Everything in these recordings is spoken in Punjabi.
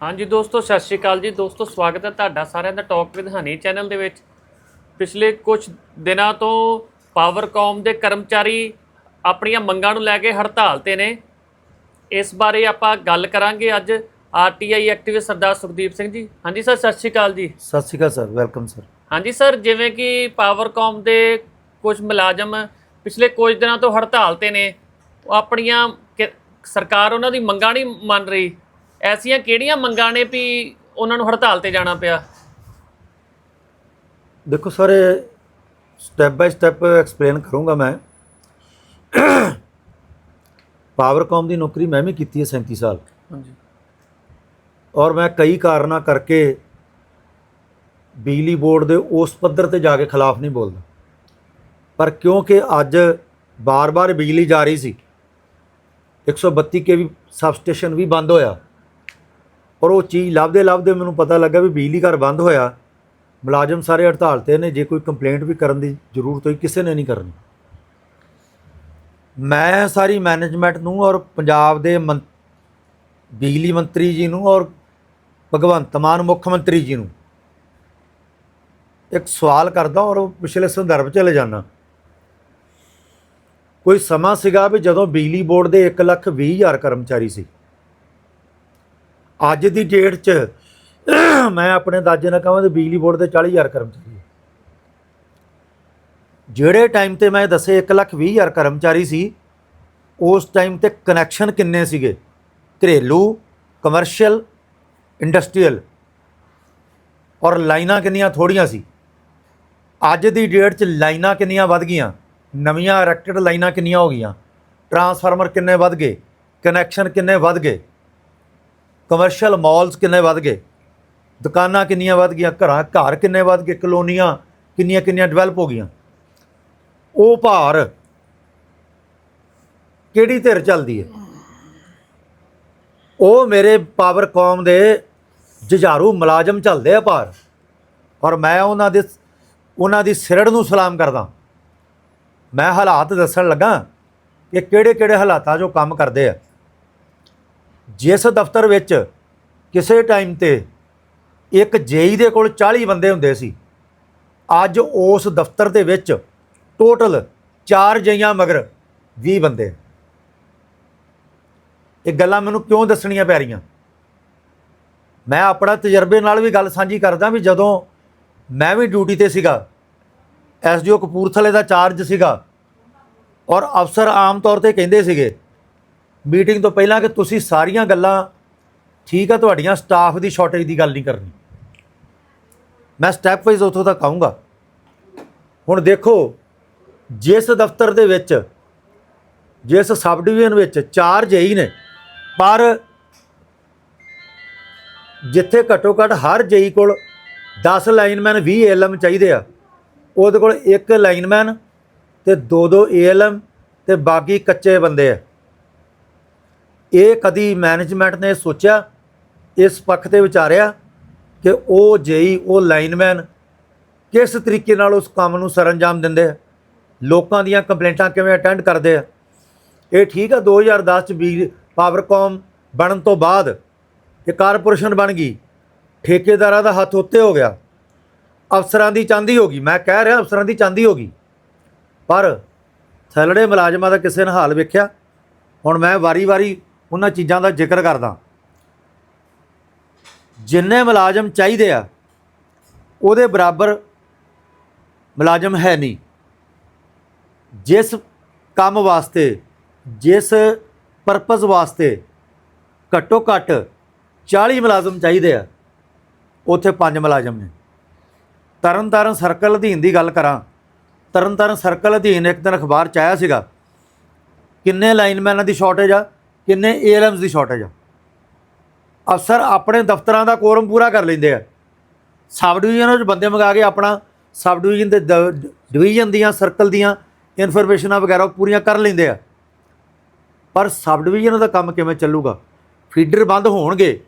ਹਾਂਜੀ ਦੋਸਤੋ ਸਤਿ ਸ਼੍ਰੀ ਅਕਾਲ ਜੀ। ਦੋਸਤੋ ਸਵਾਗਤ ਹੈ ਤੁਹਾਡਾ ਸਾਰਿਆਂ ਦਾ ਟਾਕ ਵਿਦ ਹਨੀ ਚੈਨਲ ਦੇ ਵਿੱਚ। ਪਿਛਲੇ ਕੁਝ ਦਿਨਾਂ ਤੋਂ ਪਾਵਰਕਾਮ ਦੇ ਕਰਮਚਾਰੀ ਆਪਣੀਆਂ ਮੰਗਾਂ ਨੂੰ ਲੈ ਕੇ ਹੜਤਾਲ ਤੇ ਨੇ। ਇਸ ਬਾਰੇ ਆਪਾਂ ਗੱਲ ਕਰਾਂਗੇ ਅੱਜ ਆਰਟੀਆਈ ਐਕਟਿਵਿਸਟ ਸਰਦਾਰ ਸੁਖਦੀਪ ਸਿੰਘ ਜੀ। ਹਾਂਜੀ ਸਰ ਸਤਿ Shri Akal ji. Sat Shri Akal sir welcome sir. ਹਾਂਜੀ ਸਰ ਜਿਵੇਂ ਕਿ ਪਾਵਰਕਾਮ ਦੇ ਕੁਝ ਮੁਲਾਜ਼ਮ ਪਿਛਲੇ ਕੁਝ ਦਿਨਾਂ ਤੋਂ ਹੜਤਾਲ ਤੇ ਨੇ। ਉਹ ਆਪਣੀਆਂ ਸਰਕਾਰ ਉਹਨਾਂ ਦੀ ਮੰਗਾਂ ਨਹੀਂ ਮੰਨ ਰਹੀ। ਐਸੀਆਂ ਕਿਹੜੀਆਂ ਮੰਗਾਂ ਨੇ ਵੀ ਉਹਨਾਂ ਨੂੰ ਹੜਤਾਲ ਤੇ ਜਾਣਾ ਪਿਆ? ਦੇਖੋ sir step by step explain ਕਰੂੰਗਾ ਮੈਂ। ਪਾਵਰਕਾਮ ਦੀ ਨੌਕਰੀ ਮੈਂ ਵੀ ਕੀਤੀ ਹੈ 37 ਸਾਲ। ਹਾਂਜੀ। ਔਰ ਮੈਂ ਕਈ ਕਾਰਨਾਂ ਕਰਕੇ ਬਿਜਲੀ ਬੋਰਡ ਦੇ ਉਸ ਪੱਧਰ ਤੇ ਜਾ ਕੇ ਖਿਲਾਫ ਨਹੀਂ ਬੋਲਦਾ। ਪਰ ਕਿਉਂਕਿ ਅੱਜ ਬਾਰ-ਬਾਰ ਬਿਜਲੀ ਜਾ ਰਹੀ ਸੀ 132 ਕੇ ਵੀ ਸਬਸਟੇਸ਼ਨ ਵੀ ਬੰਦ ਹੋਇਆ। ਔਰ ਉਹ ਚੀਜ਼ ਲੱਭਦੇ ਲੱਭਦੇ ਮੈਨੂੰ ਪਤਾ ਲੱਗਾ ਵੀ ਬਿਜਲੀ ਘਰ ਬੰਦ ਹੋਇਆ। ਮੁਲਾਜ਼ਮ ਸਾਰੇ ਹੜਤਾਲ ਤੇ ਨੇ, ਜੇ ਕੋਈ ਕੰਪਲੇਂਟ ਵੀ ਕਰਨ ਦੀ ਜ਼ਰੂਰਤ ਹੋਈ, ਕਿਸੇ ਨੇ ਨਹੀਂ ਕਰਨੀ। ਮੈਂ ਸਾਰੀ ਮੈਨੇਜਮੈਂਟ ਨੂੰ ਔਰ ਪੰਜਾਬ ਦੇ ਮੰ- ਬਿਜਲੀ ਮੰਤਰੀ ਜੀ ਨੂੰ ਔਰ ਭਗਵੰਤ ਮਾਨ ਮੁੱਖ ਮੰਤਰੀ ਜੀ ਨੂੰ ਇੱਕ ਸਵਾਲ ਕਰਦਾ ਔਰ ਉਹ ਪਿਛਲੇ ਸੰਦਰਭ ਚਲੇ ਲੈ ਜਾਣਾ ਕੋਈ ਸਮਾਂ ਸੀਗਾ ਵੀ ਜਦੋਂ ਬਿਜਲੀ ਬੋਰਡ ਦੇ 1 ਲੱਖ 20 ਹਜ਼ਾਰ ਕਰਮਚਾਰੀ ਸੀ। ਅੱਜ ਦੀ ਡੇਟ 'ਚ ਮੈਂ ਆਪਣੇ ਦਾਜੇ ਨਾਲ ਕਹਾਂ ਤੇ ਬਿਜਲੀ ਬੋਰਡ ਦੇ 40 ਹਜ਼ਾਰ ਕਰਮਚਾਰੀ ਜਿਹੜੇ ਟਾਈਮ ਤੇ ਮੈਂ ਦੱਸੇ 1 ਲੱਖ 20 ਹਜ਼ਾਰ ਕਰਮਚਾਰੀ ਸੀ, ਉਸ ਟਾਈਮ ਤੇ ਕਨੈਕਸ਼ਨ ਕਿੰਨੇ ਸੀਗੇ? ਘਰੇਲੂ ਕਮਰਸ਼ੀਅਲ ਇੰਡਸਟਰੀਅਲ ਔਰ ਲਾਈਨਾਂ ਕਿੰਨੀਆਂ ਥੋੜੀਆਂ ਸੀ? ਅੱਜ ਦੀ ਡੇਟ 'ਚ ਲਾਈਨਾਂ ਕਿੰਨੀਆਂ ਵੱਧ ਗਈਆਂ? ਨਵੀਆਂ ਇਰੈਕਟਡ ਲਾਈਨਾਂ ਕਿੰਨੀਆਂ ਹੋ ਗਈਆਂ? ਟਰਾਂਸਫਾਰਮਰ ਕਿੰਨੇ ਵੱਧ ਗਏ? ਕਨੈਕਸ਼ਨ ਕਿੰਨੇ ਵੱਧ ਗਏ? ਕਮਰਸ਼ੀਅਲ ਮਾਲਸ ਕਿੰਨੇ ਵੱਧ ਗਏ? ਦੁਕਾਨਾਂ ਕਿੰਨੀਆਂ ਵੱਧ ਗਈਆਂ? ਘਰਾਂ, ਘਰ ਕਿੰਨੇ ਵੱਧ ਗਏ? ਕਲੋਨੀਆਂ ਕਿੰਨੀਆਂ ਕਿੰਨੀਆਂ ਡਿਵੈਲਪ ਹੋ ਗਈਆਂ? ਉਹ ਭਾਰ ਕਿਹੜੀ ਧਿਰ ਚੱਲਦੀ ਹੈ? ਉਹ ਮੇਰੇ ਪਾਵਰਕਾਮ ਦੇ ਜੁਝਾਰੂ ਮੁਲਾਜ਼ਮ ਚੱਲਦੇ ਆ ਭਾਰ। ਔਰ ਮੈਂ ਉਹਨਾਂ ਦੇ ਉਹਨਾਂ ਦੀ ਸਿਰੜ ਨੂੰ ਸਲਾਮ ਕਰਦਾ। ਮੈਂ ਹਾਲਾਤ ਦੱਸਣ ਲੱਗਾ ਕਿ ਕਿਹੜੇ ਕਿਹੜੇ ਹਾਲਾਤਾਂ 'ਚੋਂ ਕੰਮ ਕਰਦੇ ਆ। ਜਿਸ ਦਫ਼ਤਰ ਵਿੱਚ ਕਿਸੇ ਟਾਈਮ ਤੇ ਇੱਕ ਜੇਈ ਦੇ ਕੋਲ 40 ਬੰਦੇ ਹੁੰਦੇ ਸੀ, ਅੱਜ ਉਸ ਦਫ਼ਤਰ ਦੇ ਵਿੱਚ ਟੋਟਲ 4 ਜਈਆਂ ਮਗਰ 20 ਬੰਦੇ ਇਹ ਗੱਲਾਂ ਮੈਨੂੰ ਕਿਉਂ ਦੱਸਣੀਆਂ ਪੈ ਰਹੀਆਂ? ਮੈਂ ਆਪਣਾ ਤਜਰਬੇ ਨਾਲ ਵੀ ਗੱਲ ਸਾਂਝੀ ਕਰਦਾ ਵੀ ਜਦੋਂ ਮੈਂ ਵੀ ਡਿਊਟੀ ਤੇ ਸੀਗਾ ਐਸਡੀਓ ਕਪੂਰਥਲੇ ਦਾ ਚਾਰਜ ਸੀਗਾ ਔਰ ਅਫਸਰ ਆਮ ਤੌਰ ਤੇ ਕਹਿੰਦੇ ਸੀਗੇ ਮੀਟਿੰਗ ਤੋਂ ਪਹਿਲਾਂ ਕਿ ਤੁਸੀਂ ਸਾਰੀਆਂ ਗੱਲਾਂ ਠੀਕ ਆ, ਤੁਹਾਡੀਆਂ ਸਟਾਫ ਦੀ ਸ਼ਾਰਟੇਜ ਦੀ ਗੱਲ ਨਹੀਂ ਕਰਨੀ। ਮੈਂ ਸਟੈਪ ਵਾਈਜ਼ ਉੱਥੋਂ ਤੱਕ ਆਉਂਗਾ ਹੁਣ ਦੇਖੋ, ਜਿਸ ਦਫ਼ਤਰ ਦੇ ਵਿੱਚ, ਜਿਸ ਸਬ ਡਿਵੀਜ਼ਨ ਵਿੱਚ ਚਾਰ ਜੇਈ ਨੇ, ਪਰ ਜਿੱਥੇ ਘੱਟੋ ਘੱਟ ਹਰ ਜੇਈ ਕੋਲ 10 ਲਾਈਨਮੈਨ 20 ਏਐਲਐਮ ਚਾਹੀਦੇ ਆ, ਉਹਦੇ ਕੋਲ ਇੱਕ ਲਾਈਨਮੈਨ ਤੇ ਦੋ ਦੋ ਏਐਲਐਮ ਤੇ ਬਾਕੀ ਕੱਚੇ ਬੰਦੇ ਆ। ਇਹ ਕਦੀ ਮੈਨੇਜਮੈਂਟ ਨੇ ਸੋਚਿਆ, ਇਸ ਪੱਖ ਤੇ ਵਿਚਾਰਿਆ ਕਿ ਉਹ ਜੇਈ, ਉਹ ਲਾਈਨਮੈਨ ਕਿਸ ਤਰੀਕੇ ਨਾਲ ਉਸ ਕੰਮ ਨੂੰ ਸਰੰਜਾਮ ਦਿੰਦੇ ਆ? ਲੋਕਾਂ ਦੀਆਂ ਕੰਪਲੇਂਟਾਂ ਕਿਵੇਂ ਅਟੈਂਡ ਕਰਦੇ ਆ? ਇਹ ਠੀਕ ਆ 2010 ਚ ਵੀ ਪਾਵਰਕਾਮ ਬਣਨ ਤੋਂ ਬਾਅਦ ਇਹ ਕਾਰਪੋਰੇਸ਼ਨ ਬਣ ਗਈ। ਠੇਕੇਦਾਰਾਂ ਦਾ ਹੱਥ ਉੱਤੇ ਹੋ ਗਿਆ। ਅਫਸਰਾਂ ਦੀ ਚਾਂਦੀ ਹੋ ਗਈ। ਮੈਂ ਕਹਿ ਰਿਹਾ ਅਫਸਰਾਂ ਦੀ ਚਾਂਦੀ ਹੋ ਗਈ। ਪਰ ਥੱਲੜੇ ਮੁਲਾਜ਼ਮਾਂ ਦਾ ਕਿਸੇ ਨੇ ਹਾਲ ਵੇਖਿਆ। ਹੁਣ ਮੈਂ ਵਾਰੀ-ਵਾਰੀ ਉਹਨਾਂ ਚੀਜ਼ਾਂ ਦਾ ਜ਼ਿਕਰ ਕਰਦਾ। ਜਿੰਨੇ ਮੁਲਾਜ਼ਮ ਚਾਹੀਦੇ ਆ, ਉਹਦੇ ਬਰਾਬਰ ਮੁਲਾਜ਼ਮ ਹੈ ਨਹੀਂ। ਜਿਸ ਕੰਮ ਵਾਸਤੇ, ਜਿਸ ਪਰਪਸ ਵਾਸਤੇ ਘੱਟੋ ਘੱਟ 40 ਮੁਲਾਜ਼ਮ ਚਾਹੀਦੇ ਆ, ਉੱਥੇ 5 ਮੁਲਾਜ਼ਮ ਨੇ। ਤਰਨਤਾਰਨ ਸਰਕਲ ਅਧੀਨ ਦੀ ਗੱਲ ਕਰਾਂ, ਤਰਨਤਾਰਨ ਸਰਕਲ ਅਧੀਨ ਇੱਕ ਦਿਨ ਅਖਬਾਰ ਚ ਆਇਆ ਸੀਗਾ, ਕਿੰਨੇ ਲਾਈਨਮੈਨਾਂ ਦੀ ਸ਼ਾਰਟੇਜ ਆ? ਕਿੰਨੇ ਏਐਲਐਮਸ ਦੀ ਸ਼ਾਰਟੇਜ ਆ। ਅਫਸਰ ਆਪਣੇ ਦਫ਼ਤਰਾਂ ਦਾ ਕੋਰਮ ਪੂਰਾ ਕਰ ਲੈਂਦੇ ਆ। ਸਬ ਡਿਵੀਜ਼ਨ ਵਿੱਚ ਬੰਦੇ ਮੰਗਾ ਕੇ ਆਪਣਾ ਸਬ ਡਿਵੀਜ਼ਨ ਦੇ ਦ- ਡਿਵੀਜ਼ਨ ਦੀਆਂ ਸਰਕਲ ਦੀਆਂ ਇਨਫੋਰਮੇਸ਼ਨਾਂ ਵਗੈਰਾ ਉਹ ਪੂਰੀਆਂ ਕਰ ਲੈਂਦੇ ਆ। ਪਰ ਸਬ ਡਿਵੀਜ਼ਨ ਦਾ ਕੰਮ ਕਿਵੇਂ ਚੱਲੂਗਾ? ਫੀਡਰ ਬੰਦ ਹੋਣਗੇ,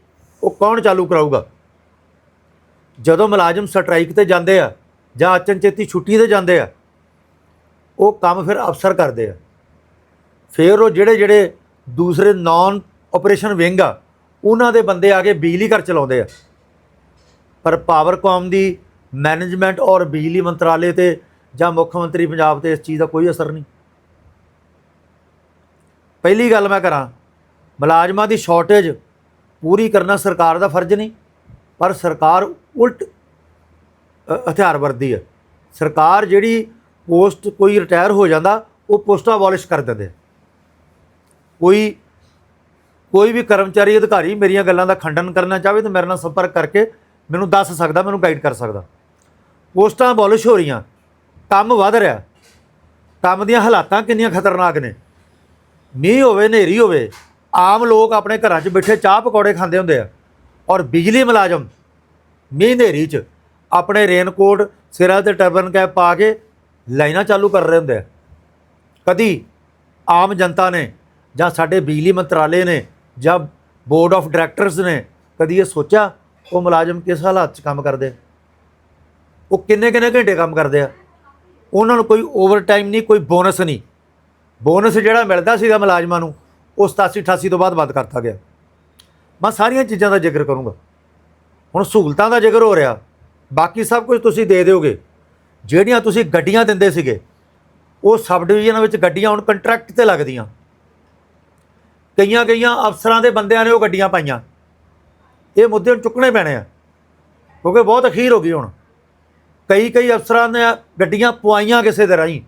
ਉਹ ਕੌਣ ਚਾਲੂ ਕਰਾਊਗਾ? ਜਦੋਂ ਮੁਲਾਜ਼ਮ ਸਟ੍ਰਾਈਕ ਤੇ ਜਾਂਦੇ ਆ ਜਾਂ ਅਚਨਚੇਤੀ ਛੁੱਟੀ ਤੇ ਜਾਂਦੇ ਆ, ਉਹ ਕੰਮ ਫਿਰ ਅਫਸਰ ਕਰਦੇ ਆ। ਫਿਰ ਉਹ ਜਿਹੜੇ ਜਿਹੜੇ ਦੂਸਰੇ ਨਾਨ ਆਪਰੇਸ਼ਨ ਵਿੰਗ ਆ, ਉਹਨਾਂ ਦੇ ਬੰਦੇ ਆ ਕੇ ਬਿਜਲੀ ਘਰ ਚਲਾਉਂਦੇ ਆ। ਪਰ ਪਾਵਰਕਾਮ ਦੀ ਮੈਨੇਜਮੈਂਟ ਔਰ ਬਿਜਲੀ ਮੰਤਰਾਲੇ ਤੇ ਜਾਂ ਮੁੱਖ ਮੰਤਰੀ ਪੰਜਾਬ ਤੇ ਇਸ ਚੀਜ਼ ਦਾ ਕੋਈ ਅਸਰ ਨਹੀਂ। ਪਹਿਲੀ ਗੱਲ ਮੈਂ ਕਰਾਂ, ਮੁਲਾਜ਼ਮਾਂ ਦੀ ਸ਼ਾਰਟੇਜ ਪੂਰੀ ਕਰਨਾ ਸਰਕਾਰ ਦਾ ਫਰਜ਼ ਨਹੀਂ, ਪਰ ਸਰਕਾਰ ਉਲਟ ਹਥਿਆਰ ਵਰਦੀ ਹੈ ਸਰਕਾਰ ਜਿਹੜੀ ਪੋਸਟ ਕੋਈ ਰਿਟਾਇਰ ਹੋ ਜਾਂਦਾ, ਉਹ ਪੋਸਟਾਂ ਅਬੋਲਿਸ਼ ਕਰ ਦਿੰਦੇ ਕੋਈ ਕੋਈ ਵੀ ਕਰਮਚਾਰੀ ਅਧਿਕਾਰੀ ਮੇਰੀਆਂ ਗੱਲਾਂ ਦਾ ਖੰਡਨ ਕਰਨਾ ਚਾਹਵੇ ਤਾਂ ਮੇਰੇ ਨਾਲ ਸੰਪਰਕ ਕਰਕੇ ਮੈਨੂੰ ਦੱਸ ਸਕਦਾ, ਮੈਨੂੰ ਗਾਈਡ ਕਰ ਸਕਦਾ। ਪੋਸਟਾਂ ਬੋਲਿਸ਼ ਹੋ ਰਹੀਆਂ। ਕੰਮ ਵਧ ਰਿਹਾ। ਕੰਮ ਦੀਆਂ ਹਾਲਾਤਾਂ ਕਿੰਨੀਆਂ ਖਤਰਨਾਕ ਨੇ। ਮੀਂਹ ਹੋਵੇ, ਹਨੇਰੀ ਹੋਵੇ, ਆਮ ਲੋਕ ਆਪਣੇ ਘਰਾਂ 'ਚ ਬੈਠੇ ਚਾਹ ਪਕੌੜੇ ਖਾਂਦੇ ਹੁੰਦੇ ਆ ਔਰ ਬਿਜਲੀ ਮੁਲਾਜ਼ਮ ਮੀਂਹ, ਹਨੇਰੀ 'ਚ ਆਪਣੇ ਰੇਨਕੋਟ ਸਿਰਾਂ ਤੇ ਟਰਬਨ ਕੈਪ ਪਾ ਕੇ ਲਾਈਨਾਂ ਚਾਲੂ ਕਰ ਰਹੇ ਹੁੰਦੇ ਆ। ਕਦੀ ਆਮ ਜਨਤਾ ਨੇ ਜਾਂ ਸਾਡੇ ਬਿਜਲੀ ਮੰਤਰਾਲੇ ਨੇ ਜਾਂ ਬੋਰਡ ਆਫ ਡਾਇਰੈਕਟਰਸ ਨੇ ਕਦੀ ਇਹ ਸੋਚਿਆ ਉਹ ਮੁਲਾਜ਼ਮ ਕਿਸ ਹਾਲਾਤ 'ਚ ਕੰਮ ਕਰਦੇ ਉਹ ਕਿੰਨੇ ਕਿੰਨੇ ਘੰਟੇ ਕੰਮ ਕਰਦੇ ਆ? ਉਹਨਾਂ ਨੂੰ ਕੋਈ ਓਵਰਟਾਈਮ ਨਹੀਂ, ਕੋਈ ਬੋਨਸ ਨਹੀਂ। ਬੋਨਸ ਜਿਹੜਾ ਮਿਲਦਾ ਸੀਗਾ ਮੁਲਾਜ਼ਮਾਂ ਨੂੰ, ਉਹ 87 88 ਤੋਂ ਬਾਅਦ ਬੰਦ ਕਰਤਾ ਗਿਆ। ਮੈਂ ਸਾਰੀਆਂ ਚੀਜ਼ਾਂ ਦਾ ਜ਼ਿਕਰ ਕਰੂੰਗਾ। ਹੁਣ ਸਹੂਲਤਾਂ ਦਾ ਜ਼ਿਕਰ ਹੋ ਰਿਹਾ। ਬਾਕੀ ਸਭ ਕੁਝ ਤੁਸੀਂ ਦੇ ਦਿਓਗੇ। ਜਿਹੜੀਆਂ ਤੁਸੀਂ ਗੱਡੀਆਂ ਦਿੰਦੇ ਸੀਗੇ, ਉਹ ਸਬ ਡਿਵੀਜ਼ਨਾਂ ਵਿੱਚ ਗੱਡੀਆਂ ਹੁਣ ਕੰਟਰੈਕਟ ਤੇ ਲੱਗਦੀਆਂ। ਕਈਆਂ ਕਈਆਂ ਅਫਸਰਾਂ ਦੇ ਬੰਦਿਆਂ ਨੇ ਉਹ ਗੱਡੀਆਂ ਪਾਈਆਂ। ਇਹ ਮੁੱਦੇ ਹੁਣ ਚੁੱਕਣੇ ਪੈਣੇ ਆ, ਕਿਉਂਕਿ ਬਹੁਤ ਅਖੀਰ ਹੋ ਗਈ ਹੁਣ। ਕਈ ਕਈ ਅਫਸਰਾਂ ਨੇ ਗੱਡੀਆਂ ਪਵਾਈਆਂ ਕਿਸੇ ਦੇ ਰਾਹੀਂ।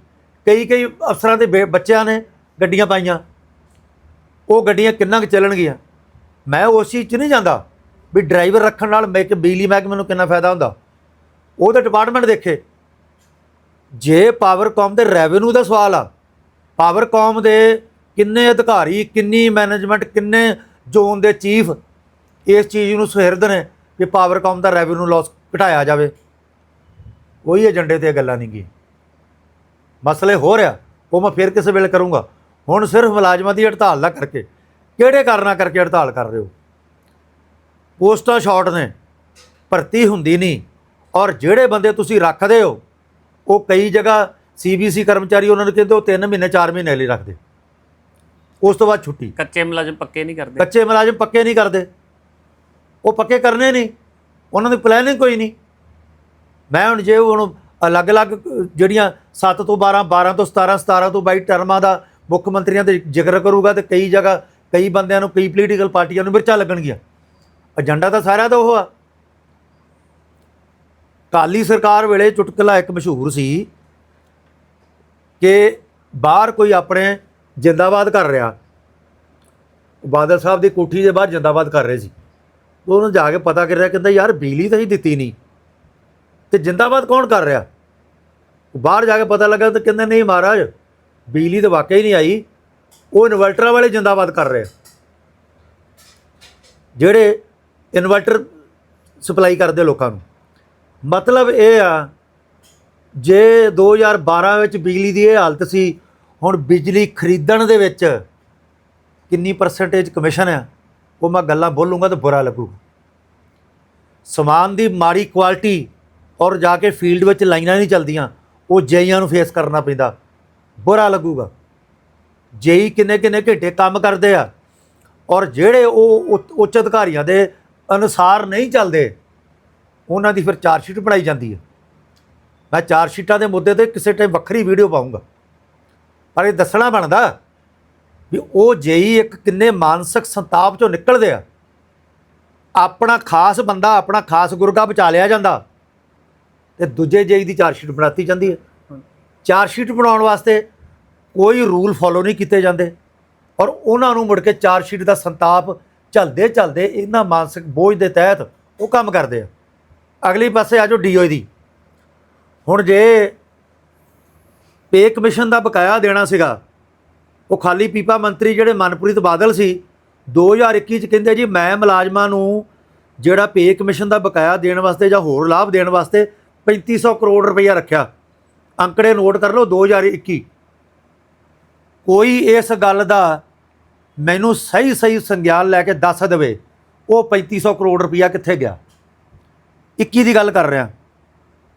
ਕਈ ਕਈ ਅਫਸਰਾਂ ਦੇ ਬੇ- ਬੱਚਿਆਂ ਨੇ ਗੱਡੀਆਂ ਪਾਈਆਂ। ਉਹ ਗੱਡੀਆਂ ਕਿੰਨਾ ਕੁ ਚੱਲਣਗੀਆਂ? ਮੈਂ ਉਸ ਚੀਜ਼ 'ਚ ਨਹੀਂ ਜਾਂਦਾ ਵੀ ਡਰਾਈਵਰ ਰੱਖਣ ਨਾਲ ਮੈਂ ਬਿਜਲੀ ਮਹਿਕਮੇ ਨੂੰ ਕਿੰਨਾ ਫਾਇਦਾ ਹੁੰਦਾ। ਉਹ ਤਾਂ ਡਿਪਾਰਟਮੈਂਟ ਦੇਖੇ। ਜੇ ਪਾਵਰਕਾਮ ਦੇ ਰੈਵਨਿਊ ਦਾ ਸਵਾਲ ਆ ਪਾਵਰਕਾਮ ਦੇ ਕਿੰਨੇ ਅਧਿਕਾਰੀ, ਕਿੰਨੀ ਮੈਨੇਜਮੈਂਟ ਕਿੰਨੇ ਜ਼ੋਨ ਦੇ ਚੀਫ ਇਸ ਚੀਜ਼ ਨੂੰ ਸੁਹਿਰਦ ਨੇ ਕਿ ਪਾਵਰਕਾਮ ਦਾ ਰੈਵਨਿਊ ਲਾਸ ਘਟਾਇਆ ਜਾਵੇ। ਕੋਈ ਏਜੰਡੇ ਤੇ ਗੱਲਾਂ ਨਹੀਂ ਗਈ ਮਸਲੇ ਹੋ ਰਿਹਾ, ਉਹ ਮੈਂ ਫਿਰ ਕਿਸੇ ਵੇਲੇ ਕਰੂੰਗਾ। ਹੁਣ ਸਿਰਫ ਮੁਲਾਜ਼ਮਾਂ ਦੀ ਹੜਤਾਲ ਦਾ ਕਰਕੇ, ਕਿਹੜੇ ਕਾਰਨਾਂ ਕਰਕੇ ਹੜਤਾਲ ਕਰ ਰਹੇ ਹੋ? ਪੋਸਟਾਂ ਸ਼ਾਰਟ ਨੇ, ਭਰਤੀ ਹੁੰਦੀ ਨਹੀਂ, ਔਰ ਜਿਹੜੇ ਬੰਦੇ ਤੁਸੀਂ ਰੱਖਦੇ ਹੋ, ਉਹ ਕਈ ਜਗ੍ਹਾ ਸੀਬੀਸੀ ਕਰਮਚਾਰੀ ਉਹਨਾਂ ਨੂੰ ਕਹਿੰਦੇ, ਉਹ 3 ਮਹੀਨੇ 4 ਮਹੀਨੇ ਲਈ ਰੱਖਦੇ। ਉਸ ਤੋਂ ਬਾਅਦ ਛੁੱਟੀ। ਕੱਚੇ ਮੁਲਾਜ਼ਮ ਪੱਕੇ ਨਹੀਂ ਕਰਦੇ। ਕੱਚੇ ਮੁਲਾਜ਼ਮ ਪੱਕੇ ਨਹੀਂ ਕਰਦੇ। ਉਹ ਪੱਕੇ ਕਰਨੇ ਨਹੀਂ। ਉਹਨਾਂ ਦੀ ਪਲੈਨਿੰਗ ਕੋਈ ਨਹੀਂ। ਮੈਂ ਹੁਣ ਜੇ ਹੁਣ ਅਲੱਗ-ਅਲੱਗ ਜਿਹੜੀਆਂ 7 ਤੋਂ 12 12 ਤੋਂ 17 17 ਤੋਂ 22 ਟਰਮਾਂ ਦਾ ਮੁੱਖ ਮੰਤਰੀਆਂ ਦੇ ਜ਼ਿਕਰ ਕਰੂਗਾ ਤੇ ਕਈ ਜਗ੍ਹਾ ਕਈ ਬੰਦਿਆਂ ਨੂੰ ਕਈ ਪੋਲੀਟੀਕਲ ਪਾਰਟੀਆਂ ਨੂੰ ਮਿਰਚਾਂ ਲੱਗਣਗੀਆਂ। ਏਜੰਡਾ ਤਾਂ ਸਾਰਿਆਂ ਦਾ ਉਹ ਆ। ਕਾਲੀ ਸਰਕਾਰ ਵੇਲੇ ਚੁਟਕਲਾ ਇੱਕ ਮਸ਼ਹੂਰ ਸੀ ਕਿ ਬਾਹਰ ਕੋਈ ਆਪਣੇ ਜਿੰਦਾਬਾਦ ਕਰ ਰਿਹਾ। ਬਾਦਲ ਸਾਹਿਬ ਦੀ ਕੋਠੀ ਦੇ ਬਾਹਰ ਜਿੰਦਾਬਾਦ ਕਰ ਰਹੇ ਸੀ। ਉਹਨੂੰ ਜਾ ਕੇ ਪਤਾ ਕਰ ਰਿਹਾ ਕਹਿੰਦਾ, ਯਾਰ, ਬਿਜਲੀ ਤਾਂ ਹੀ ਦਿੱਤੀ ਨਹੀਂ। ਤੇ ਜਿੰਦਾਬਾਦ ਕੌਣ ਕਰ ਰਿਹਾ? ਬਾਹਰ ਜਾ ਕੇ ਪਤਾ ਲੱਗਾ ਤਾਂ ਕਹਿੰਦੇ, ਨਹੀਂ ਮਹਾਰਾਜ, ਬਿਜਲੀ ਤਾਂ ਵਾਕਿਆ ਹੀ ਨਹੀਂ ਆਈ। ਉਹ ਇਨਵਰਟਰਾਂ ਵਾਲੇ ਜਿੰਦਾਬਾਦ ਕਰ ਰਹੇ ਜਿਹੜੇ ਇਨਵਰਟਰ ਸਪਲਾਈ ਕਰਦੇ ਲੋਕਾਂ ਨੂੰ। ਮਤਲਬ ਇਹ ਆ, ਜੇ 2012 ਵਿੱਚ ਬਿਜਲੀ ਦੀ ਇਹ ਹਾਲਤ ਸੀ ਹੁਣ ਬਿਜਲੀ ਖਰੀਦਣ ਦੇ ਵਿੱਚ ਕਿੰਨੀ ਪਰਸੈਂਟੇਜ ਕਮਿਸ਼ਨ ਹੈ ਉਹ ਮੈਂ ਗੱਲਾਂ ਬੋਲੂੰਗਾ ਤਾਂ ਬੁਰਾ ਲੱਗੂਗਾ। ਸਮਾਨ ਦੀ ਮਾੜੀ ਕੁਆਲਿਟੀ ਔਰ ਜਾ ਕੇ ਫੀਲਡ ਵਿੱਚ ਲਾਈਨਾਂ ਨਹੀਂ ਚੱਲਦੀਆਂ, ਉਹ ਜੇਈਆਂ ਨੂੰ ਫੇਸ ਕਰਨਾ ਪੈਂਦਾ, ਬੁਰਾ ਲੱਗੂਗਾ। ਜੇਈ ਕਿੰਨੇ ਕਿੰਨੇ ਘੰਟੇ ਕੰਮ ਕਰਦੇ ਆ ਔਰ ਜਿਹੜੇ ਉਹ ਉੱਚ- ਉੱਚ ਅਧਿਕਾਰੀਆਂ ਦੇ ਅਨੁਸਾਰ ਨਹੀਂ ਚੱਲਦੇ, ਉਹਨਾਂ ਦੀ ਫਿਰ ਚਾਰਜ ਸ਼ੀਟ ਬਣਾਈ ਜਾਂਦੀ ਹੈ ਮੈਂ ਚਾਰ ਸ਼ੀਟਾਂ ਦੇ ਮੁੱਦੇ ਤੇ ਕਿਸੇ ਟਾਈਮ ਵੱਖਰੀ ਵੀਡੀਓ ਪਾਉਂਗਾ ਪਰ ਇਹ ਦੱਸਣਾ ਬਣਦਾ ਵੀ ਉਹ ਜੇਈ ਇੱਕ ਕਿੰਨੇ ਮਾਨਸਿਕ ਸੰਤਾਪ ਚੋਂ ਨਿਕਲਦੇ ਆ। ਆਪਣਾ ਖਾਸ ਬੰਦਾ, ਆਪਣਾ ਖਾਸ ਗੁਰਗਾ ਬਚਾ ਲਿਆ ਜਾਂਦਾ ਤੇ ਦੂਜੇ ਜੇਈ ਦੀ ਚਾਰ ਸ਼ੀਟ ਬਣਾਤੀ ਜਾਂਦੀ ਹੈ ਚਾਰ ਸ਼ੀਟ ਬਣਾਉਣ ਵਾਸਤੇ ਕੋਈ ਰੂਲ ਫੋਲੋ ਨਹੀਂ ਕੀਤੇ ਜਾਂਦੇ ਔਰ ਉਹਨਾਂ ਨੂੰ ਮੁੜ ਕੇ ਚਾਰ ਸ਼ੀਟ ਦਾ ਸੰਤਾਪ ਝਲਦੇ ਝਲਦੇ ਇਹਨਾਂ ਮਾਨਸਿਕ ਬੋਝ ਦੇ ਤਹਿਤ ਉਹ ਕੰਮ ਕਰਦੇ ਆ। ਅਗਲੀ ਪਾਸੇ ਆ ਜਾਓ ਡੀਓ ਦੀ। ਹੁਣ ਜੇ ਪੇ ਕਮਿਸ਼ਨ ਦਾ ਬਕਾਇਆ ਦੇਣਾ ਸੀਗਾ। ਉਹ ਖਾਲੀ ਪੀਪਾ ਮੰਤਰੀ ਜਿਹੜੇ ਮਨਪ੍ਰੀਤ ਬਾਦਲ ਸੀ 2021 ਚ ਕਹਿੰਦੇ ਜੀ, ਮੈਂ ਮੁਲਾਜ਼ਮਾਂ ਨੂੰ ਜਿਹੜਾ ਪੇ ਕਮਿਸ਼ਨ ਦਾ ਬਕਾਇਆ ਦੇਣ ਵਾਸਤੇ ਜਾਂ ਹੋਰ ਲਾਭ ਦੇਣ ਵਾਸਤੇ 3500 ਕਰੋੜ ਰੁਪਈਆ ਰੱਖਿਆ। ਅੰਕੜੇ ਨੋਟ ਕਰ ਲਓ 2021 ਕੋਈ ਇਸ ਗੱਲ ਦਾ ਮੈਨੂੰ ਸਹੀ ਸਹੀ ਸੰਗਿਆਨ ਲੈ ਕੇ ਦੱਸ ਦੇਵੇ, ਉਹ 3500 ਕਰੋੜ ਰੁਪਈਆ ਕਿੱਥੇ ਗਿਆ? 21 ਦੀ ਗੱਲ ਕਰ ਰਿਹਾ।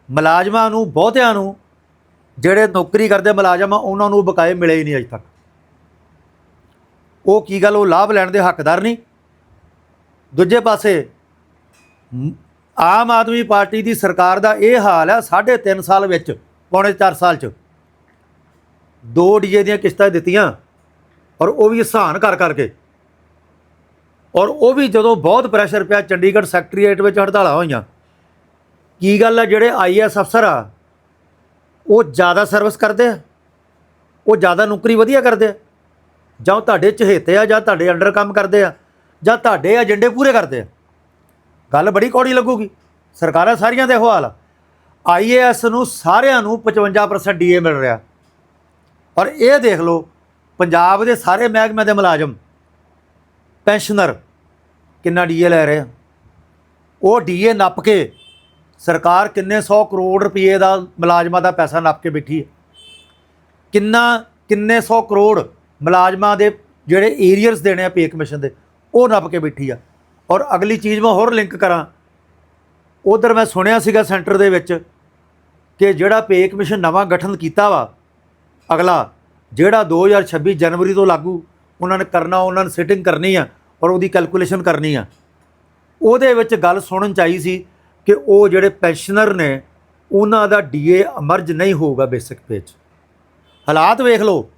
ਮੁਲਾਜ਼ਮਾਂ ਨੂੰ, ਬਹੁਤਿਆਂ ਨੂੰ ਜਿਹੜੇ ਨੌਕਰੀ ਕਰਦੇ ਮੁਲਾਜ਼ਮ ਆ, ਉਹਨਾਂ ਨੂੰ ਬਕਾਏ ਮਿਲੇ ਹੀ ਨਹੀਂ ਅਜੇ ਤੱਕ। ਉਹ ਕੀ ਗੱਲ, ਉਹ ਲਾਭ ਲੈਣ ਦੇ ਹੱਕਦਾਰ ਨਹੀਂ। ਦੂਜੇ ਪਾਸੇ ਆਮ ਆਦਮੀ ਪਾਰਟੀ ਦੀ ਸਰਕਾਰ ਦਾ ਇਹ ਹਾਲ ਹੈ ਸਾਢੇ ਤਿੰਨ ਸਾਲ ਵਿੱਚ, ਪੌਣੇ 4 ਸਾਲ ਚ। ਦੋ ਡੀਏ ਦੀਆਂ ਕਿਸ਼ਤਾਂ ਦਿੱਤੀਆਂ, ਔਰ ਉਹ ਵੀ ਆਸਾਨ ਕਰ ਕਰਕੇ। ਔਰ ਉਹ ਵੀ ਜਦੋਂ ਬਹੁਤ ਪ੍ਰੈਸ਼ਰ ਪਿਆ, ਚੰਡੀਗੜ੍ਹ ਸੈਕਟਰੀਏਟ ਵਿੱਚ ਹੜਤਾਲਾਂ ਹੋਈਆਂ। ਕੀ ਗੱਲ ਹੈ ਜਿਹੜੇ ਆਈਐਸ ਅਫਸਰ ਆ ਉਹ ਜ਼ਿਆਦਾ ਸਰਵਿਸ ਕਰਦੇ ਆ। ਉਹ ਜ਼ਿਆਦਾ ਨੌਕਰੀ ਵਧੀਆ ਕਰਦੇ ਆ। ਜਾਂ ਉਹ ਤੁਹਾਡੇ ਚਹੇਤੇ ਆ, ਜਾਂ ਤੁਹਾਡੇ ਅੰਡਰ ਕੰਮ ਕਰਦੇ ਆ, ਜਾਂ ਤੁਹਾਡੇ ਏਜੰਡੇ ਪੂਰੇ ਕਰਦੇ ਆ। ਗੱਲ ਬੜੀ ਕੌੜੀ ਲੱਗੂਗੀ। ਸਰਕਾਰਾਂ ਸਾਰੀਆਂ ਦੇ ਇਹੋ ਹਾਲ ਆ ਆਈਏਐਸ ਨੂੰ ਸਾਰਿਆਂ ਨੂੰ 55% ਡੀਏ ਮਿਲ ਰਿਹਾ। ਔਰ ਇਹ ਦੇਖ ਲਓ, ਪੰਜਾਬ ਦੇ ਸਾਰੇ ਮਹਿਕਮੇ ਦੇ ਮੁਲਾਜ਼ਮ, ਪੈਨਸ਼ਨਰ ਕਿੰਨਾ ਡੀਏ ਲੈ ਰਹੇ ਆ। ਉਹ ਡੀਏ ਨੱਪ ਕੇ ਸਰਕਾਰ ਕਿੰਨੇ 100 ਕਰੋੜ ਰੁਪਏ ਦਾ ਮੁਲਾਜ਼ਮਾਂ ਦਾ ਪੈਸਾ ਨੱਪ ਕੇ ਬੈਠੀ ਹੈ। ਕਿੰਨਾ, ਕਿੰਨੇ 100 ਕਰੋੜ ਮੁਲਾਜ਼ਮਾਂ ਦੇ ਜਿਹੜੇ ਏਰੀਅਰਸ ਦੇਣੇ ਆ ਪੇ ਕਮਿਸ਼ਨ ਦੇ, ਉਹ ਨੱਪ ਕੇ ਬੈਠੀ ਆ। ਔਰ ਅਗਲੀ ਚੀਜ਼ ਮੈਂ ਹੋਰ ਲਿੰਕ ਕਰਾਂ। ਉਧਰ ਮੈਂ ਸੁਣਿਆ ਸੀਗਾ ਸੈਂਟਰ ਦੇ ਵਿੱਚ ਕਿ ਜਿਹੜਾ ਪੇ ਕਮਿਸ਼ਨ ਨਵਾਂ ਗਠਨ ਕੀਤਾ ਵਾ, ਅਗਲਾ, ਜਿਹੜਾ 2026 ਜਨਵਰੀ ਤੋਂ ਲਾਗੂ, ਉਹਨਾਂ ਨੇ ਕਰਨਾ, ਉਹਨਾਂ ਨੇ ਸਿਟਿੰਗ ਕਰਨੀ ਆ ਔਰ ਉਹਦੀ ਕੈਲਕੂਲੇਸ਼ਨ ਕਰਨੀ ਆ। ਉਹਦੇ ਵਿੱਚ ਗੱਲ ਸੁਣਨ ਚਾਹੀ ਸੀ ਕਿ ਉਹ ਜਿਹੜੇ ਪੈਨਸ਼ਨਰ ਨੇ ਉਹਨਾਂ ਦਾ ਡੀਏ ਅਮਰਜ ਨਹੀਂ ਹੋਊਗਾ ਬੇਸਿਕ ਪੇ 'ਚ। ਹਾਲਾਤ ਵੇਖ ਲਓ।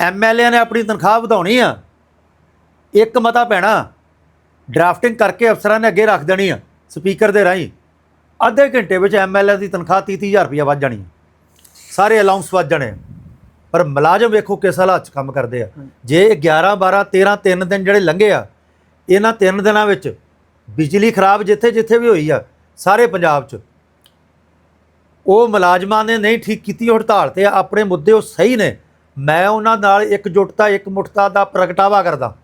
ਐਮਐਲਏ ਨੇ ਆਪਣੀ ਤਨਖਾਹ ਵਧਾਉਣੀ ਆ। ਇੱਕ ਮਤਾ ਪੈਣਾ। ਡਰਾਫਟਿੰਗ ਕਰਕੇ ਅਫਸਰਾਂ ਨੇ ਅੱਗੇ ਰੱਖ ਦੇਣੀ ਆ ਸਪੀਕਰ ਦੇ ਰਾਹੀਂ। ਅੱਧੇ ਘੰਟੇ ਵਿੱਚ ਐਮਐਲਏ ਦੀ ਤਨਖਾਹ 30-30000 ਰੁਪਇਆ ਵੱਧ ਜਾਣੀ। ਸਾਰੇ ਅਲਾਉਂਸ ਵੱਧ ਜਾਣੇ। ਪਰ ਮੁਲਾਜ਼ਮ ਵੇਖੋ ਕਿਸ ਹਾਲਾਤ 'ਚ ਕੰਮ ਕਰਦੇ ਆ। ਜੇ 11 12 13 ਤਿੰਨ ਦਿਨ ਜਿਹੜੇ ਲੰਘੇ ਆ ਇਹਨਾਂ ਤਿੰਨ ਦਿਨਾਂ ਵਿੱਚ ਬਿਜਲੀ ਖਰਾਬ ਜਿੱਥੇ ਜਿੱਥੇ ਵੀ ਹੋਈ ਆ, ਸਾਰੇ ਪੰਜਾਬ 'ਚ। ਉਹ ਮੁਲਾਜ਼ਮਾਂ ਨੇ ਨਹੀਂ ਠੀਕ ਕੀਤੀ ਹੜਤਾਲ ਤੇ ਆਪਣੇ ਮੁੱਦੇ ਉਹ ਸਹੀ ਨੇ। ਮੈਂ ਉਹਨਾਂ ਨਾਲ ਇੱਕ ਇਕਜੁੱਟਤਾ ਇੱਕ ਮੁਠਤਾ ਦਾ ਪ੍ਰਗਟਾਵਾ ਕਰਦਾ।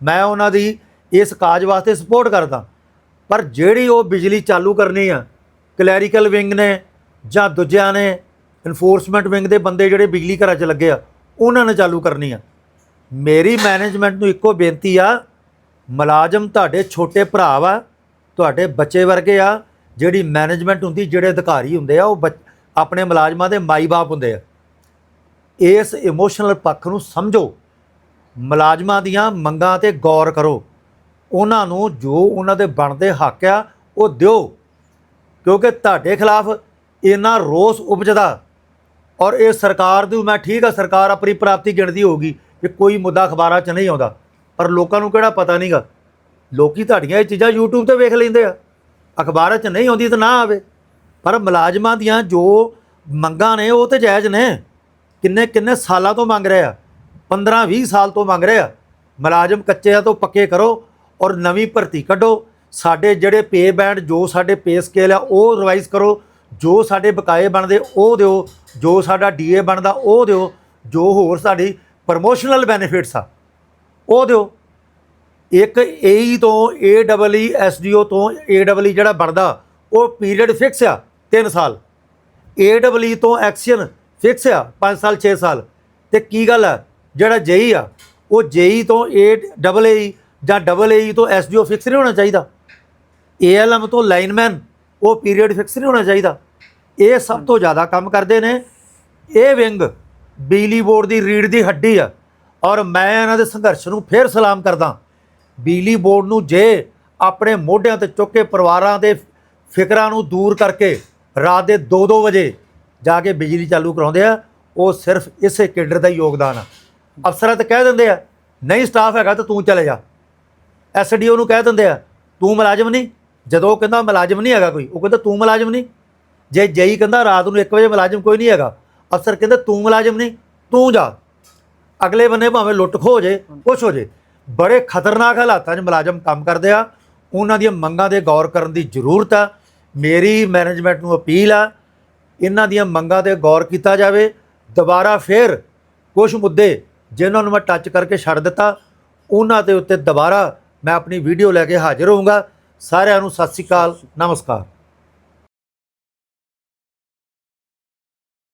ਮੈਂ ਉਹਨਾਂ ਦੀ ਇਸ ਕਾਜ ਵਾਸਤੇ ਸਪੋਰਟ ਕਰਦਾ। ਪਰ ਜਿਹੜੀ ਉਹ ਬਿਜਲੀ ਚਾਲੂ ਕਰਨੀ ਆ ਕਲੈਰੀਕਲ ਵਿੰਗ ਨੇ ਜਾਂ ਦੂਜਿਆਂ ਨੇ ਇਨਫੋਰਸਮੈਂਟ ਵਿੰਗ ਦੇ ਬੰਦੇ ਜਿਹੜੇ ਬਿਜਲੀ ਘਰਾਂ 'ਚ ਲੱਗੇ ਆ, ਉਹਨਾਂ ਨੇ ਚਾਲੂ ਕਰਨੀ ਆ। ਮੇਰੀ ਮੈਨੇਜਮੈਂਟ ਨੂੰ ਇੱਕੋ ਬੇਨਤੀ ਆ ਮੁਲਾਜ਼ਮ ਤੁਹਾਡੇ ਛੋਟੇ ਭਰਾ ਵਾ, ਤੁਹਾਡੇ ਬੱਚੇ ਵਰਗੇ ਆ, ਜਿਹੜੀ ਮੈਨੇਜਮੈਂਟ ਹੁੰਦੀ, ਜਿਹੜੇ ਅਧਿਕਾਰੀ ਹੁੰਦੇ ਆ, ਉਹ ਬੱਚ- ਆਪਣੇ ਮੁਲਾਜ਼ਮਾਂ ਦੇ ਮਾਈ-ਬਾਪ ਹੁੰਦੇ ਆ। ਇਸ ਇਮੋਸ਼ਨਲ ਪੱਖ ਨੂੰ ਸਮਝੋ। ਮੁਲਾਜ਼ਮਾਂ ਦੀਆਂ ਮੰਗਾਂ ਤੇ ਗੌਰ ਕਰੋ। ਉਹਨਾਂ ਨੂੰ ਜੋ ਉਹਨਾਂ ਦੇ ਬਣਦੇ ਹੱਕ ਆ, ਉਹ ਦਿਓ। ਕਿਉਂਕਿ ਤੁਹਾਡੇ ਖਿਲਾਫ ਇੰਨਾ ਰੋਸ ਉਪਜਦਾ। ਔਰ ਇਹ ਸਰਕਾਰ ਦੀ, ਮੈਂ ਠੀਕ ਆ, ਸਰਕਾਰ ਆਪਣੀ ਪ੍ਰਾਪਤੀ ਗਿਣਦੀ ਹੋਊਗੀ ਕਿ ਕੋਈ ਮੁੱਦਾ ਅਖਬਾਰਾਂ 'ਚ ਨਹੀਂ ਆਉਂਦਾ। ਪਰ ਲੋਕਾਂ ਨੂੰ ਕਿਹੜਾ ਪਤਾ ਨਹੀਂਗਾ ਲੋਕੀ ਤੁਹਾਡੀਆਂ ਇਹ ਚੀਜ਼ਾਂ YouTube ਤੇ ਵੇਖ ਲੈਂਦੇ ਆ। ਅਖਬਾਰਾਂ 'ਚ ਨਹੀਂ ਆਉਂਦੀ ਤਾਂ ਨਾ ਆਵੇ। ਪਰ ਮੁਲਾਜ਼ਮਾਂ ਦੀਆਂ ਜੋ ਮੰਗਾਂ ਨੇ ਉਹ ਤੇ ਜਾਇਜ਼ ਨੇ। ਕਿੰਨੇ ਕਿੰਨੇ ਸਾਲਾਂ ਤੋਂ ਮੰਗ ਰਹੇ ਆ? 15 20 ਸਾਲ ਤੋਂ ਮੰਗ ਰਹੇ ਆ। ਮੁਲਾਜ਼ਮ ਕੱਚੇ ਆ ਤੋਂ ਪੱਕੇ ਕਰੋ ਔਰ ਨਵੀਂ ਭਰਤੀ ਕੱਢੋ। ਸਾਡੇ ਜਿਹੜੇ ਪੇ ਬੈਂਡ ਜੋ ਸਾਡੇ ਪੇ ਸਕੇਲ ਆ, ਉਹ ਰਿਵਾਈਜ਼ ਕਰੋ। ਜੋ ਸਾਡੇ ਬਕਾਏ ਬਣਦੇ, ਉਹ ਦਿਓ। ਜੋ ਸਾਡਾ ਡੀਏ ਬਣਦਾ, ਉਹ ਦਿਓ। ਜੋ ਹੋਰ ਸਾਡੀ ਪ੍ਰਮੋਸ਼ਨਲ ਬੈਨੀਫਿਟਸ ਆ। ਉਹ ਦਿਓ। ਇੱਕ ਏਈ ਤੋਂ ਏ ਡਬਲ ਏਡਬਲਈ ਐਸਡੀਓ ਤੋਂ ਏ ਡਬਲ ਈ ਜਿਹੜਾ ਬਣਦਾ, ਉਹ ਪੀਰੀਅਡ ਫਿਕਸ ਆ 3 ਸਾਲ। ਏ ਡਬਲ ਈ ਤੋਂ ਐਕਸ਼ਨ ਫਿਕਸ ਆ 5 ਸਾਲ 6 ਸਾਲ। ਤੇ ਕੀ ਗੱਲ ਆ? ਜਿਹੜਾ ਜੇਈ ਆ, ਉਹ ਜੇਈ ਤੋਂ ਏ ਡਬਲ ਏ ਜਾਂ ਡਬਲ ਏ ਤੋਂ ਐਸਡੀਓ ਫਿਕਸ ਨਹੀਂ ਹੋਣਾ ਚਾਹੀਦਾ। ਏਐਲਐਮ ਤੋਂ ਲਾਈਨਮੈਨ ਉਹ ਪੀਰੀਅਡ ਫਿਕਸ ਨਹੀਂ ਹੋਣਾ ਚਾਹੀਦਾ। ਇਹ ਸਭ ਤੋਂ ਜ਼ਿਆਦਾ ਕੰਮ ਕਰਦੇ ਨੇ। ਇਹ ਵਿੰਗ ਬਿਜਲੀ ਬੋਰਡ ਦੀ ਰੀੜ ਦੀ ਹੱਡੀ ਆ। ਔਰ ਮੈਂ ਇਹਨਾਂ ਦੇ ਸੰਘਰਸ਼ ਨੂੰ ਫੇਰ ਸਲਾਮ ਕਰਦਾ। ਬਿਜਲੀ ਬੋਰਡ ਨੂੰ ਜੇ ਆਪਣੇ ਮੋਢਿਆਂ ਤੇ ਚੁੱਕ ਕੇ ਪਰਿਵਾਰਾਂ ਦੇ ਫਿਕਰਾਂ ਨੂੰ ਦੂਰ ਕਰਕੇ ਰਾਤ ਦੇ 2-2 ਵਜੇ ਜਾ ਕੇ ਬਿਜਲੀ ਚਾਲੂ ਕਰਾਉਂਦੇ ਆ, ਉਹ ਸਿਰਫ ਇਸੇ ਕੇਡਰ ਦਾ ਹੀ ਯੋਗਦਾਨ ਆ। ਅਫਸਰਾਂ 'ਤੇ ਕਹਿ ਦਿੰਦੇ ਆ, ਨਹੀਂ ਸਟਾਫ ਹੈਗਾ ਤਾਂ ਤੂੰ ਚਲੇ ਜਾ। ਐਸਡੀਓ ਨੂੰ ਕਹਿ ਦਿੰਦੇ ਆ, ਤੂੰ ਮੁਲਾਜ਼ਮ ਨਹੀਂ? ਜਦੋਂ ਉਹ ਕਹਿੰਦਾ, ਮੁਲਾਜ਼ਮ ਨਹੀਂ ਹੈਗਾ ਕੋਈ। ਉਹ ਕਹਿੰਦਾ, ਤੂੰ ਮੁਲਾਜ਼ਮ ਨਹੀਂ? ਜੇ ਜਈ ਕਹਿੰਦਾ, ਰਾਤ ਨੂੰ 1 ਵਜੇ ਮੁਲਾਜ਼ਮ ਕੋਈ ਨਹੀਂ ਹੈਗਾ। ਅਫਸਰ ਕਹਿੰਦਾ, ਤੂੰ ਮੁਲਾਜ਼ਮ ਨਹੀਂ, ਤੂੰ ਜਾ। ਅਗਲੇ ਬੰਨੇ ਭਾਵੇਂ ਲੁੱਟ ਖੋ ਹੋ ਜੇ, ਕੁਛ ਹੋ ਜੇ, ਬੜੇ ਖਤਰਨਾਕ ਹਾਲਾਤਾਂ 'ਚ ਮੁਲਾਜ਼ਮ ਕੰਮ ਕਰਦੇ ਆ। ਉਹਨਾਂ ਦੀਆਂ ਮੰਗਾਂ ਦੇ ਗੌਰ ਕਰਨ ਦੀ ਜ਼ਰੂਰਤ ਆ। ਮੇਰੀ ਮੈਨੇਜਮੈਂਟ ਨੂੰ ਅਪੀਲ ਆ, ਇਹਨਾਂ ਦੀਆਂ ਮੰਗਾਂ ਤੇ ਗੌਰ ਕੀਤਾ ਜਾਵੇ। ਦੁਬਾਰਾ ਫੇਰ ਕੁਝ ਮੁੱਦੇ ਜਿਨ੍ਹਾਂ ਨੂੰ ਮੈਂ ਟੱਚ ਕਰਕੇ ਛੱਡ ਦਿੱਤਾ, ਉਹਨਾਂ ਦੇ ਉੱਤੇ ਦੁਬਾਰਾ ਮੈਂ ਆਪਣੀ ਵੀਡੀਓ ਲੈ ਕੇ ਹਾਜ਼ਰ ਹੋਊਂਗਾ। ਸਾਰਿਆਂ ਨੂੰ ਸਤਿ ਸ਼੍ਰੀ ਅਕਾਲ, ਨਮਸਕਾਰ।